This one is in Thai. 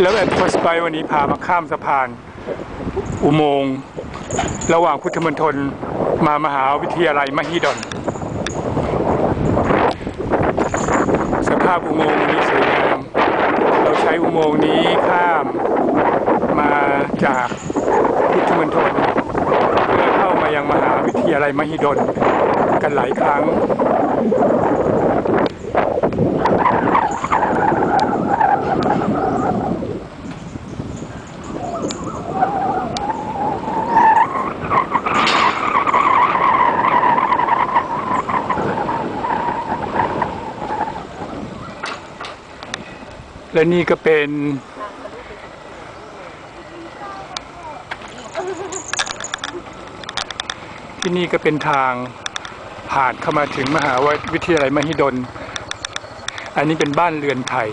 แล้วแอดฟอสไปวันนี้พามาข้ามสะพาน อุโมงค์ระหว่างพุทธมณฑลมามหาวิทยาลัยมหิดลสภาพอุโมงค์นี้สวยงาม เราใช้อุโมงค์นี้ข้ามมาจากพุทธมณฑลเพื่อเข้ามายังมหาวิทยาลัยมหิดลกันหลายครั้ง และนี่ก็เป็นที่นี่ก็เป็นทางผ่านเข้ามาถึงมหาวิทยาลัยมหิดล อันนี้เป็นบ้านเรือนไทย